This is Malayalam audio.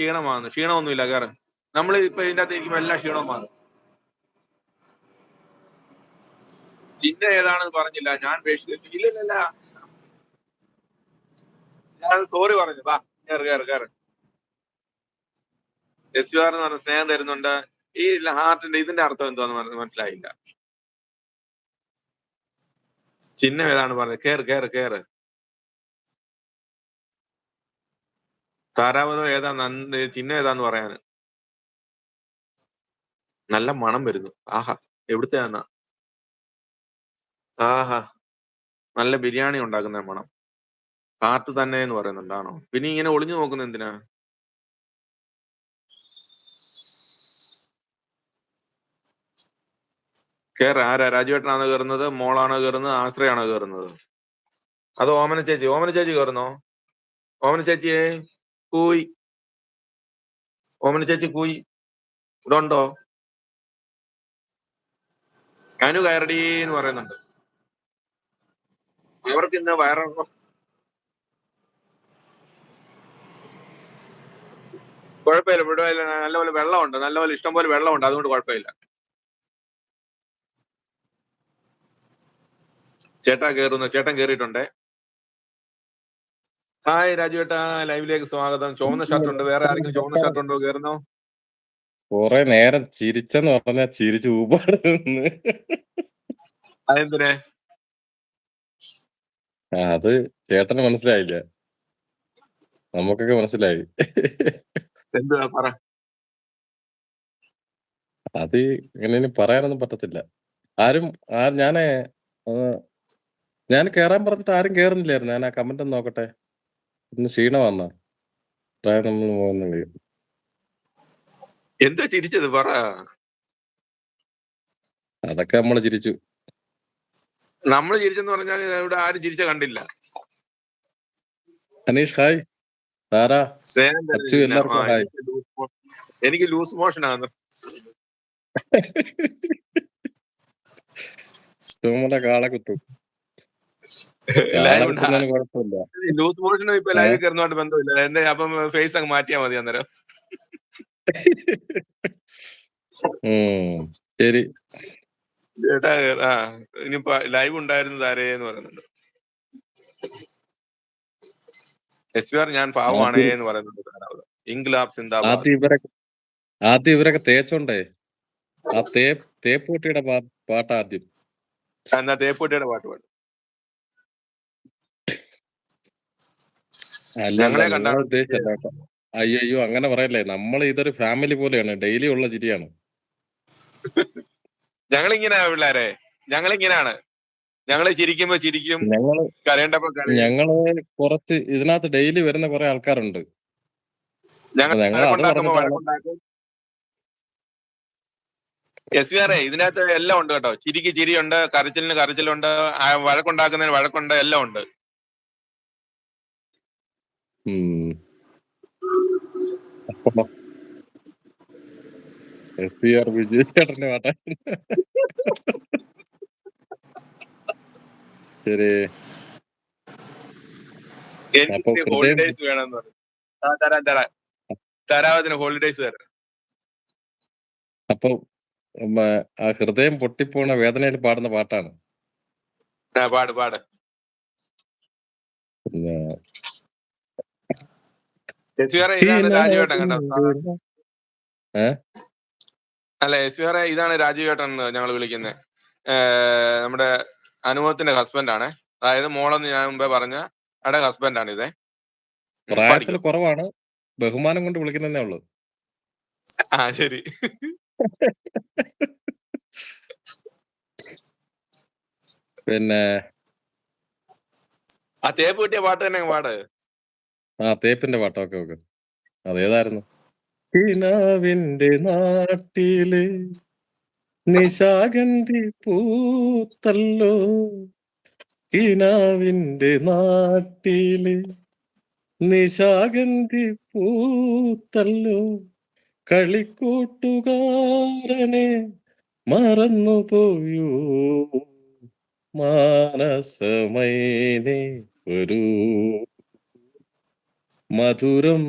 ക്ഷീണമാണ് ക്ഷീണമൊന്നുമില്ല കയറ് നമ്മൾ ഇപ്പൊ ഇതിന്റെ അകത്ത് ഇരിക്കുമ്പോ എല്ലാ ക്ഷീണവും മാറും. ചിഹ്ന ഏതാണെന്ന് പറഞ്ഞില്ല. ഞാൻ ഇല്ലല്ല ഞാൻ സോറി പറഞ്ഞു. വാ കയറ് കയറ് കയറ് എസ് യു ആർ എന്ന് പറഞ്ഞ സ്നേഹം തരുന്നുണ്ട്. ഈ ഹാർട്ടിന്റെ ഇതിന്റെ അർത്ഥം എന്താന്ന് മനസ്സിലായില്ല. ചിഹ്നം ഏതാണ് പറഞ്ഞത്? കേറ് കേറ് കേറ്. താരാവതം ഏതാ? നന്ദി ചിഹ്നം ഏതാന്ന് പറയാന്. നല്ല മണം വരുന്നു. ആഹാ എവിടുത്തെയാന്നാ? ആഹാ നല്ല ബിരിയാണി ഉണ്ടാക്കുന്ന മണം. കാത്തു തന്നെ എന്ന് പറയുന്നുണ്ടാണോ? പിന്നെ ഇങ്ങനെ ഒളിഞ്ഞു നോക്കുന്ന എന്തിനാ? കേറ ആരാ? രാജുവേട്ടനാണോ കയറുന്നത് മോളാണോ കയറുന്നത് ആശ്രയാണോ കയറുന്നത് അത് ഓമന ചേച്ചി ഓമന ചേച്ചി കയറുന്നോ ഓമന ചേച്ചിയെ കൂയ്. ഓമന ചേച്ചി കൂയ്. ഇവിടെ ഉണ്ടോ അനു കയറടി എന്ന് പറയുന്നുണ്ട്. അവർക്ക് ഇന്ന് വയറിളക്കം കുഴപ്പമില്ല ഇവിടെ നല്ലപോലെ വെള്ളമുണ്ട്. നല്ലപോലെ ഇഷ്ടംപോലെ വെള്ളമുണ്ട്. അതുകൊണ്ട് കുഴപ്പമില്ല. ചേട്ടാ കേറുന്നു. ചേട്ടൻ കേറിയിട്ടുണ്ട്? ഹായ് രാജുവേട്ടാ ലൈവിലേക്ക് സ്വാഗതം. ചുവന്ന ഷർട്ട് ഉണ്ട് വേറെ ആരെങ്കിലും ചുവന്ന ഷർട്ട് ഉണ്ടോ കേറുന്നോ? കൊറേ നേരം ചിരിച്ചെന്ന് പറഞ്ഞാ ചിരിച്ച് ഊപാട് അതെന്തിനെ? അത് ചേട്ടന് മനസ്സിലായില്ല. നമുക്കൊക്കെ മനസ്സിലായി. എന്തുവാ? പറ. അത് ഇങ്ങനെ ഇനി പറയാനൊന്നും പറ്റത്തില്ല. ആരും ആ ഞാനേ ഞാൻ കേറാൻ പറഞ്ഞിട്ട് ആരും കേറുന്നില്ലായിരുന്നു. ഞാൻ ആ കമന്റ് ഒന്ന് നോക്കട്ടെ? ഇന്ന് ക്ഷീണ വന്ന? നമ്മൾ എന്തോ ചിരിച്ചത്? പറ. അതൊക്കെ നമ്മൾ ചിരിച്ചു. നമ്മൾ ചിരിച്ചെന്ന് പറഞ്ഞാൽ ഇവിടെ ആരും ചിരിച്ച കണ്ടില്ല. അനീഷ് ഹായ്. താരാ. അച്ചു. എല്ലാവർക്കും ഹായ്. എനിക്ക് ലൂസ് മോഷൻ ആണ് കാളെ കുത്തും കാളെ ലൈവ് ഉണ്ട്. കുത്തുന്നതിന് കുഴപ്പമില്ല ലൂസ് മോഷനും ഇപ്പൊ ലൈവിൽ കയറുന്നതായിട്ട് ബന്ധമില്ല. എന്റെ അപ്പം ഫേസ് അങ്ങ് മാറ്റിയാ മതി അന്നേരം. ശരി. ചേട്ടാ ആ ഇനിയിപ്പോ ലൈവ് ഉണ്ടായിരുന്നത് ആരേന്ന് പറയുന്നുണ്ട്? എസ് പി ആർ ഞാൻ പാവമാണേ എന്ന് പറയുന്നുണ്ട്. ഇൻഗ്ലാബ് സിന്ദാബാദ്. ആദ്യം ഇവരൊക്കെ തേച്ചോണ്ടേ. ആ തേപ്പ് തേപ്പൂട്ടിയുടെ പാട്ട് ആദ്യം എന്നാ തേപ്പൂട്ടിയുടെ പാട്ട് പാടും. ഞങ്ങളെ അയ്യോ അയ്യോ അങ്ങനെ പറയല്ലേ? നമ്മൾ ഇതൊരു ഫാമിലി പോലെയാണ്. ഡെയിലി ഉള്ള ചിരിയാണ്. ഞങ്ങളിങ്ങനെ പിള്ളേരെ. ഞങ്ങളിങ്ങനെയാണ് ഞങ്ങൾ ചിരിക്കുമ്പോ ചിരിക്കും ഞങ്ങൾ കരയേണ്ടപ്പോ കരയും. ഞങ്ങൾ കുറച്ച് ഇതിനകത്ത് ഡെയിലി വരുന്ന കുറെ ആൾക്കാരുണ്ട്. ഞങ്ങൾ ഞങ്ങൾ എസ് വി ആർ ഇതിനകത്ത് എല്ലാം ഉണ്ട് കേട്ടോ. ചിരിക്ക് ചിരിയുണ്ട് കരച്ചിലിന് കരച്ചിലുണ്ട് വഴക്കുണ്ടാക്കുന്നതിന് വഴക്കുണ്ട് എല്ലാം ഉണ്ട്. പി ആർ വിജയ് ചേട്ടന്റെ പാട്ട. ശരി. അപ്പൊ എനിക്ക് ഹൃദയം- ഹോളിഡേസ് വേണമെന്ന് പറഞ്ഞു. ആ, തരാം തരാം. തരാവതിന് ഹോളിഡേസ് തരാം. അപ്പൊ ഉം, ആ ഹൃദയം പൊട്ടിപ്പോണ വേദനയിൽ പാടുന്ന പാട്ടാണ്. ആ, പാട് പാട്. പിന്നെ എസ് വി ആർ ഇതാണ് രാജുവേട്ടൻ കേട്ടോ അല്ല എസ് വി ആർ ഇതാണ് ഏട്ടൻ എന്ന് ഞങ്ങൾ വിളിക്കുന്നത് നമ്മുടെ അനുഭവത്തിന്റെ ഹസ്ബൻഡ് ആണ്. അതായത് മോളെന്ന് ഞാൻ മുമ്പേ പറഞ്ഞ അവിടെ ഹസ്ബൻഡ് ആണ് ഇതേ. പ്രായത്തിൽ. കുറവാണ്. ബഹുമാനം കൊണ്ട് വിളിക്കുന്നേ ഉള്ളൂ. ആ ശരി. പിന്നെ ആ തേപ്പ് കിട്ടിയ പാട്ട് തന്നെ പാട്. ആ തേപ്പിന്റെ പാട്ടൊക്കെ ഓക്കെ അതേതായിരുന്നു? കിനാവിന്റെ നാട്ടിൽ നിശാഗന്ധി പൂത്തല്ലോ. കിനാവിന്റെ നാട്ടിൽ നിശാഗന്ധി പൂത്തല്ലോ. കളിക്കൂട്ടുകാരനെ മറന്നുപോയോ? മാനസമൈനെ ഒരു മധുരം